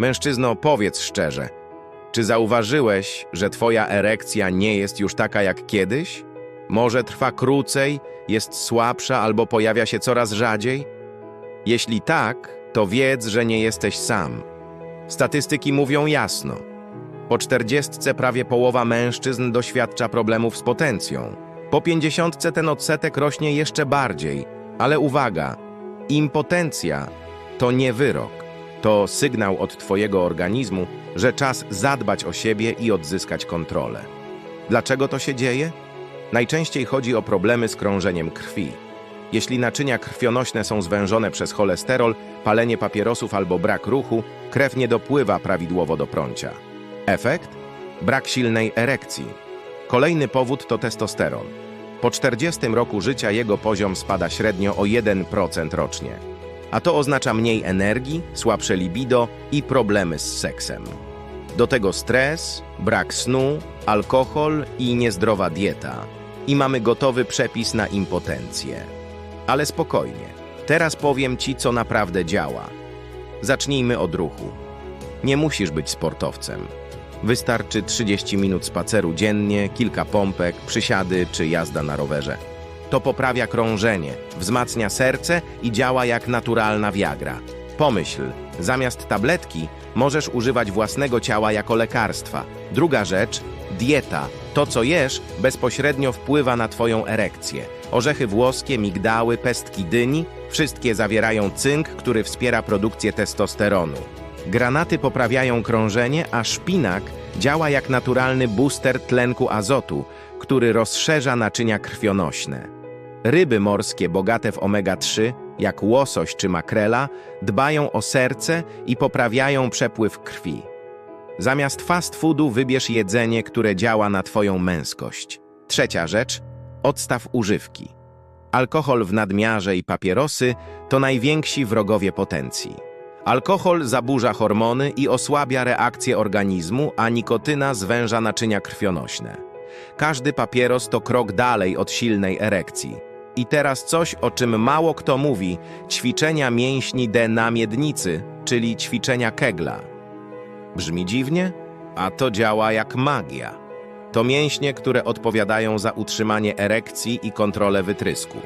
Mężczyzno, powiedz szczerze, czy zauważyłeś, że twoja erekcja nie jest już taka jak kiedyś? Może trwa krócej, jest słabsza albo pojawia się coraz rzadziej? Jeśli tak, to wiedz, że nie jesteś sam. Statystyki mówią jasno. Po czterdziestce prawie połowa mężczyzn doświadcza problemów z potencją. Po pięćdziesiątce ten odsetek rośnie jeszcze bardziej. Ale uwaga, impotencja to nie wyrok. To sygnał od Twojego organizmu, że czas zadbać o siebie i odzyskać kontrolę. Dlaczego to się dzieje? Najczęściej chodzi o problemy z krążeniem krwi. Jeśli naczynia krwionośne są zwężone przez cholesterol, palenie papierosów albo brak ruchu, krew nie dopływa prawidłowo do prącia. Efekt? Brak silnej erekcji. Kolejny powód to testosteron. Po 40 roku życia jego poziom spada średnio o 1% rocznie. A to oznacza mniej energii, słabsze libido i problemy z seksem. Do tego stres, brak snu, alkohol i niezdrowa dieta. I mamy gotowy przepis na impotencję. Ale spokojnie. Teraz powiem Ci, co naprawdę działa. Zacznijmy od ruchu. Nie musisz być sportowcem. Wystarczy 30 minut spaceru dziennie, kilka pompek, przysiady czy jazda na rowerze. To poprawia krążenie, wzmacnia serce i działa jak naturalna wiagra. Pomyśl, zamiast tabletki możesz używać własnego ciała jako lekarstwa. Druga rzecz, dieta. To, co jesz, bezpośrednio wpływa na Twoją erekcję. Orzechy włoskie, migdały, pestki dyni wszystkie zawierają cynk, który wspiera produkcję testosteronu. Granaty poprawiają krążenie, a szpinak działa jak naturalny booster tlenku azotu, który rozszerza naczynia krwionośne. Ryby morskie bogate w omega-3, jak łosoś czy makrela, dbają o serce i poprawiają przepływ krwi. Zamiast fast foodu wybierz jedzenie, które działa na Twoją męskość. Trzecia rzecz, odstaw używki. Alkohol w nadmiarze i papierosy to najwięksi wrogowie potencji. Alkohol zaburza hormony i osłabia reakcję organizmu, a nikotyna zwęża naczynia krwionośne. Każdy papieros to krok dalej od silnej erekcji. I teraz coś, o czym mało kto mówi: ćwiczenia mięśni D na miednicy, czyli ćwiczenia Kegla. Brzmi dziwnie? A to działa jak magia. To mięśnie, które odpowiadają za utrzymanie erekcji i kontrolę wytrysku.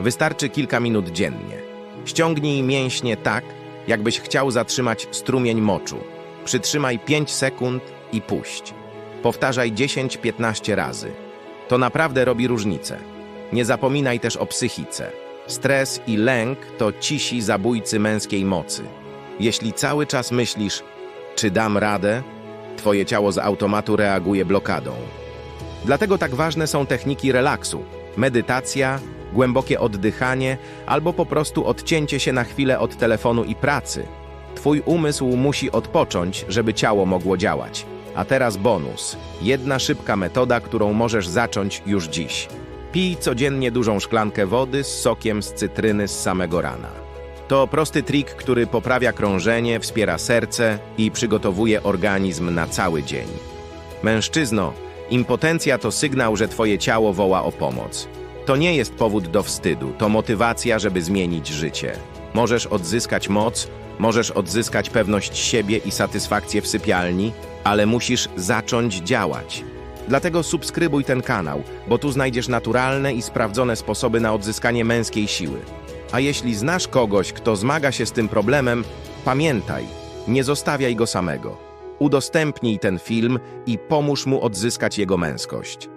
Wystarczy kilka minut dziennie. Ściągnij mięśnie tak, jakbyś chciał zatrzymać strumień moczu. Przytrzymaj 5 sekund i puść. Powtarzaj 10-15 razy. To naprawdę robi różnicę. Nie zapominaj też o psychice. Stres i lęk to cisi zabójcy męskiej mocy. Jeśli cały czas myślisz, czy dam radę, twoje ciało z automatu reaguje blokadą. Dlatego tak ważne są techniki relaksu, medytacja, głębokie oddychanie albo po prostu odcięcie się na chwilę od telefonu i pracy. Twój umysł musi odpocząć, żeby ciało mogło działać. A teraz bonus. Jedna szybka metoda, którą możesz zacząć już dziś. Pij codziennie dużą szklankę wody z sokiem z cytryny z samego rana. To prosty trik, który poprawia krążenie, wspiera serce i przygotowuje organizm na cały dzień. Mężczyzno, impotencja to sygnał, że twoje ciało woła o pomoc. To nie jest powód do wstydu, to motywacja, żeby zmienić życie. Możesz odzyskać moc, możesz odzyskać pewność siebie i satysfakcję w sypialni, ale musisz zacząć działać. Dlatego subskrybuj ten kanał, bo tu znajdziesz naturalne i sprawdzone sposoby na odzyskanie męskiej siły. A jeśli znasz kogoś, kto zmaga się z tym problemem, pamiętaj, nie zostawiaj go samego. Udostępnij ten film i pomóż mu odzyskać jego męskość.